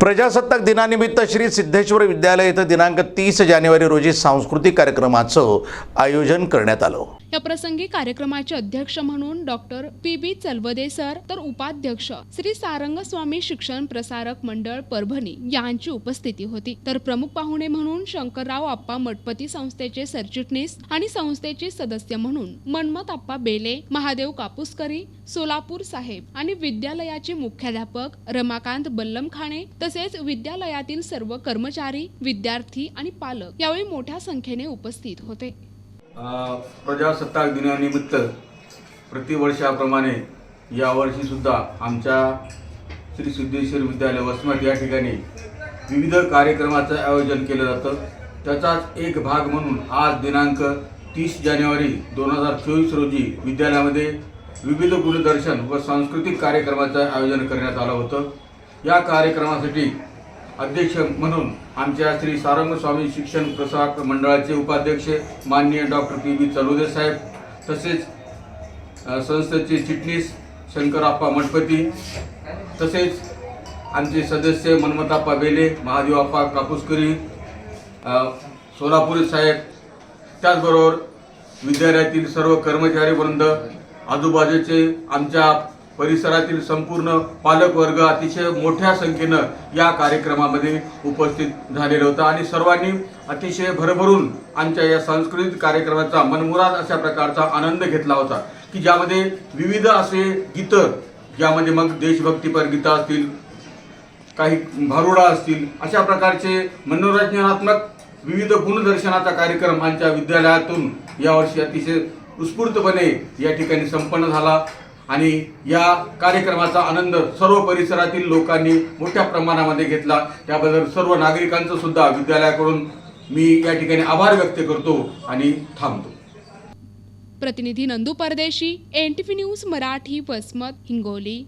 प्रजासत्ताक दिनानिमित्त श्री सिद्धेश्वर विद्यालय इथं दिनांक तीस जानेवारी रोजी सांस्कृतिक कार्यक्रमाचं आयोजन करण्यात आलं. या प्रसंगी कार्यक्रमाचे अध्यक्ष म्हणून doctor P B Chalwade sir तर उपाध्यक्ष श्री सारंग स्वामी शिक्षण प्रसारक मंडळ परभणी यांची उपस्थिती होती. तर प्रमुख पाहुणे म्हणून शंकरराव आप्पा मठपती संस्थेचे सरचिटणीस आणि संस्थेचे सदस्य म्हणून मनमत आप्पा बेले महादेव कापूसकरी सोलापूर साहेब आणि विद्यालयाचे मुख्याध्यापक रमाकांत बल्लमखाणे तसेच विद्यालयातील सर्व कर्मचारी विद्यार्थी आणि पालक यावेळी मोठ्या संख्येने उपस्थित होते. प्रजासत्ताक दिनानिमित्त प्रतिवर्षाप्रमाणे यावर्षीसुद्धा आमच्या श्री सिद्धेश्वर विद्यालय वसमत या ठिकाणी विविध कार्यक्रमाचं आयोजन केलं जातं. त्याचाच एक भाग म्हणून आज दिनांक तीस जानेवारी दोन हजार चोवीस रोजी विद्यालयामध्ये विविध गुणदर्शन व सांस्कृतिक कार्यक्रमाचं आयोजन करण्यात आलं होतं. या कार्यक्रमासाठी अध्यक्ष म्हणून आमच्या श्री सारंगस्वामी शिक्षण प्रसारक मंडळाचे उपाध्यक्ष माननीय डॉक्टर पी बी चलुदे साहेब तसेच संस्थेचे चिटणीस शंकरप्पा मठपती तसेच आमचे सदस्य मनमताप्पा बेले महादेवाप्पा कापूसकरी सोलापूर सोलापुरी साहेब त्याचबरोबर विद्यालयातील सर्व कर्मचारी वृंद आजूबाजूचे आमच्या परिसरातील संपूर्ण पालकवर्ग अतिशय मोठ्या संख्येनं या कार्यक्रमामध्ये उपस्थित झालेला होता. आणि सर्वांनी अतिशय भरभरून आमच्या या सांस्कृतिक कार्यक्रमाचा मनमुराद अशा प्रकारचा आनंद घेतला होता की ज्यामध्ये विविध असे गीतं ज्यामध्ये मग देशभक्तीपर गीतं असतील काही भारुडा असतील अशा प्रकारचे मनोरंजनात्मक विविध गुणदर्शनाचा कार्यक्रम आमच्या विद्यालयातून यावर्षी अतिशय उत्स्फूर्तपणे या ठिकाणी संपन्न झाला. आणि या कार्यक्रमाचा आनंद सर्व परिसरातील लोकांनी मोठ्या प्रमाणामध्ये घेतला. त्याबद्दल सर्व नागरिकांचं सुद्धा विद्यालयाकडून मी या ठिकाणी आभार व्यक्त करतो आणि थांबतो. प्रतिनिधी Nandu Pardeshi N T news Marathi Vasmat Hingoli.